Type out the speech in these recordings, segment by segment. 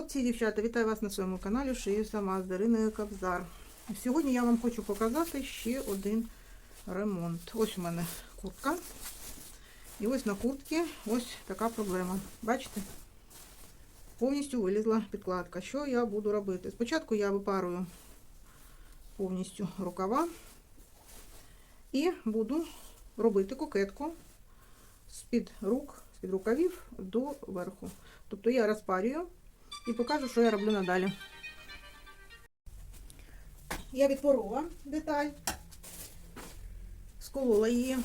Хлопці і дівчата, вітаю вас на своєму каналі Шию сама з Дариною Кобзар. Сьогодні я вам хочу показати ще один ремонт. Ось у мене куртка. І ось на куртці ось така проблема. Бачите? Повністю вилізла підкладка. Що я буду робити? Спочатку я випарую повністю рукава і буду робити кокетку з-під рук, з-під рукавів до верху. Тобто я розпарюю і покажу, що я роблю надалі. Я відпорола деталь, сколола її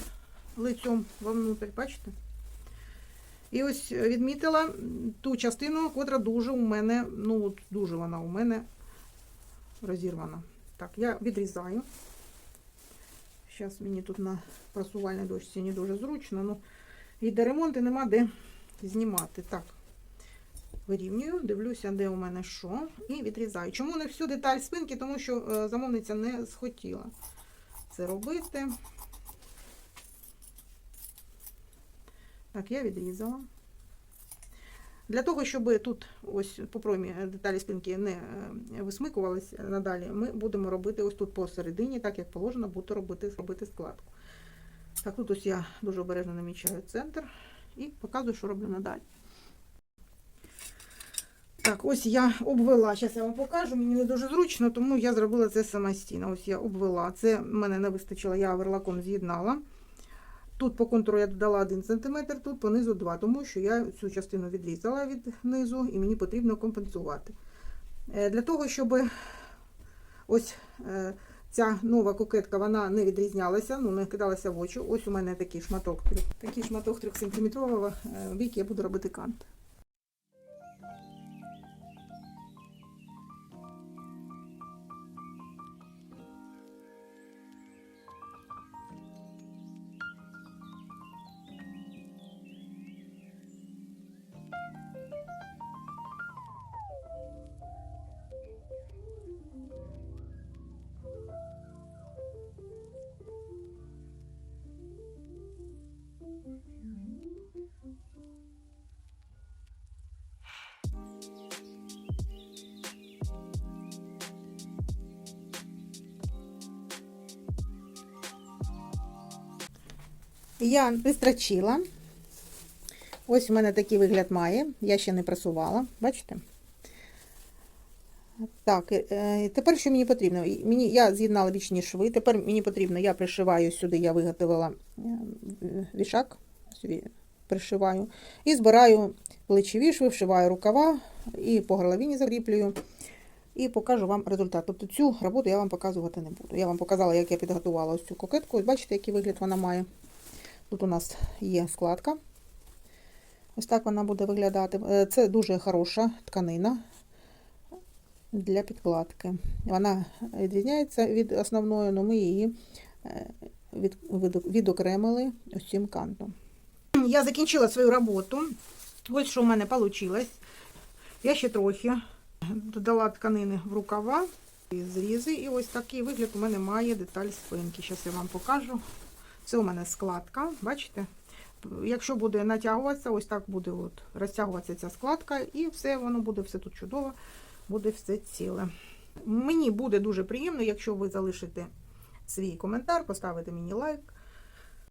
лицем вовнутрь, бачите? І ось відмітила ту частину, котра дуже у мене, ну от дуже вона у мене розірвана. Так, я відрізаю. Зараз мені тут на просувальній дошці не дуже зручно, ну йде ремонт і нема де знімати. Так, вирівнюю, дивлюся, де у мене що, і відрізаю. Чому не всю деталь спинки? Тому що е, замовниця не схотіла це робити. Так, я відрізала. Для того, щоб тут ось по промі деталі спинки не е, висмикувалися надалі, ми будемо робити ось тут посередині, так як положено, буду робити, робити складку. Так, тут ось я дуже обережно намічаю центр і показую, що роблю надалі. Так, ось я обвела, зараз я вам покажу, мені не дуже зручно, тому я зробила це самостійно. Ось я обвела. Це мене не вистачило, я оверлаком з'єднала. Тут по контуру я додала 1 см, тут по низу 2 тому що я цю частину відрізала від низу і мені потрібно компенсувати. Е, Для того, щоб ось е, ця нова кокетка вона не відрізнялася, ну не кидалася в очі. Ось у мене такий шматок, такий шматок 3 см бік, я буду робити кант. Я пристрочила. Ось у мене такий вигляд має. Я ще не прасувала, бачите? Так, е, тепер що мені потрібно? Мені, я з'єднала бічні шви. Тепер мені потрібно, я пришиваю сюди, я виготовила е, вішак, сюди пришиваю. І збираю плечові шви, вшиваю рукава і по горловині закріплюю. І покажу вам результат. Тобто цю роботу я вам показувати не буду. Я вам показала, як я підготувала ось цю кокетку. Ось бачите, який вигляд вона має. Тут у нас є складка. Ось так вона буде виглядати. Е, Це дуже хороша тканина для підкладки. Вона відрізняється від основної, але ми її е, від, від, відокремили цим кантом. Я закінчила свою роботу. Ось що в мене вийшло. Я ще трохи додала тканини в рукава і зрізи. І ось такий вигляд у мене має деталь спинки. Зараз я вам покажу. Це у мене складка, бачите? Якщо буде натягуватися, ось так буде от розтягуватися ця складка, і все, воно буде все тут чудово, буде все ціле. Мені буде дуже приємно, якщо ви залишите свій коментар, поставите мені лайк.